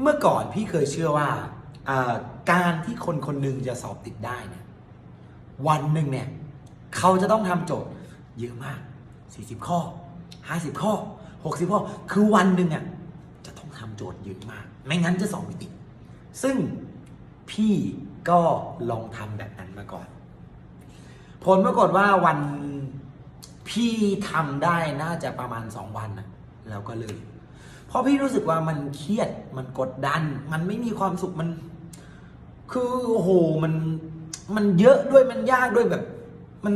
เมื่อก่อนพี่เคยเชื่อว่าการที่คนคนหนึ่งจะสอบติดได้เนี่ยวันหนึ่งเนี่ยเขาจะต้องทำโจทย์เยอะมาก 40 ข้อ 50 ข้อ 60 ข้อ คือวันหนึ่งอะจะต้องทำโจทย์เยอะมาก ไม่งั้นจะสอบไม่ติด ซึ่งพี่ก็ลองทำแบบนั้นมาก่อน ผลปรากฏว่าวันพี่ทำได้น่าจะประมาณ 2 วันนะแล้วก็เลย เพราะพี่รู้สึกว่ามันเครียดมันกดดัน มันไม่มีความสุขมัน คือโอ้โหมันมันเยอะด้วยมันยากด้วยแบบ มัน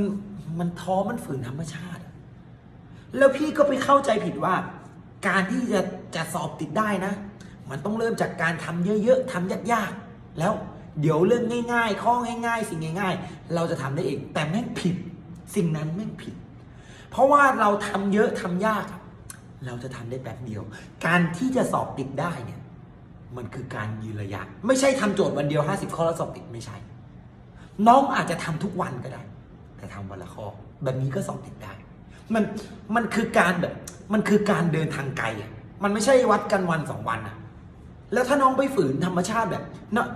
มันท้อมันฝืนธรรมชาติ แล้วพี่ก็ไปเข้าใจผิดว่า การที่จะจะสอบติดได้นะ มันต้องเริ่มจากการทำเยอะๆทำยากๆแล้วเดี๋ยวเรื่องง่าย ๆ ข้อง่าย ๆ สิ่งง่าย ๆ เราจะทำได้เองแต่แม่งผิด สิ่งนั้นแม่งผิด เพราะว่าเราทำเยอะทำยาก เราจะทำได้แป๊บเดียว การที่จะสอบติดได้เนี่ย มันคือการยืนระยะ ไม่ใช่ทำโจทย์วันเดียว 50 ข้อแล้วสอบติดไม่ใช่ น้องอาจจะทำทุกวันก็ได้ แต่ทำวันละข้อ แบบนี้ก็สอบติดได้ มันมันคือการแบบ มันคือการเดินทางไกลอะมันไม่ใช่วัดกันวันสองวันอะแล้วถ้าน้องไปฝืนธรรมชาติแบบเนาะ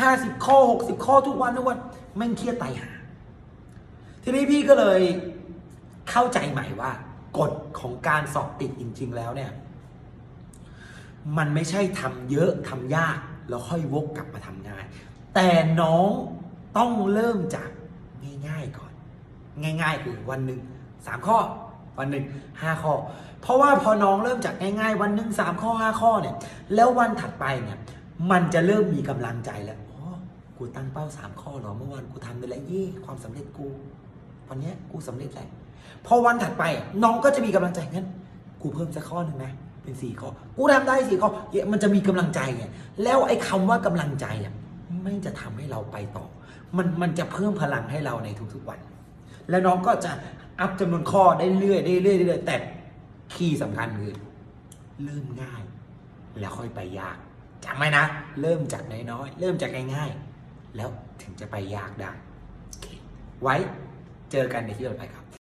ห้าสิบข้อหกสิบข้อทุกวันทุกวันแม่งเครียดตายหา ทีนี้พี่ก็เลยเข้าใจใหม่ว่า กฎของการสอบติดจริง ๆ แล้วเนี่ย มันไม่ใช่ทำเยอะทำยาก แล้วค่อยวกกลับมาทำง่าย แต่น้องต้องเริ่มจากง่ายๆก่อน ง่าย ๆ คือวันหนึ่งสามข้อ วันหนึ่งห้าข้อ เพราะว่าพอน้องเริ่มจากง่าย ๆ วันหนึ่งสามข้อห้าข้อเนี่ย แล้ววันถัดไปเนี่ยมันจะเริ่มมีกำลังใจแล้วอ๋อกูตั้งเป้าสามข้อหรอเมื่อวานกูทำไปแล้วเย่ความสำเร็จกู วันนี้กูสำเร็จแล้ว พอวันถัดไปน้องก็จะมีกำลังใจงั้น กูเพิ่มสักข้อหนึ่งนะเป็นสี่ข้อ กูทำได้สี่ข้อ มันจะมีกำลังใจไงแล้วไอ้คำว่ากำลังใจอะไม่จะทำให้เราไปต่อ มันมันจะเพิ่มพลังให้เราในทุกๆวัน แล้วน้องก็จะอัพจำนวนข้อได้เรื่อยๆได้เรื่อยๆเรื่อยแต่คีย์สำคัญคือเริ่มง่าย แล้วค่อยไปยากจำไว้นะ เริ่มจากน้อยๆเริ่มจากง่ายๆแล้วถึงจะไปยากได้โอเคไว้เจอกันในที่ต่อไปครับ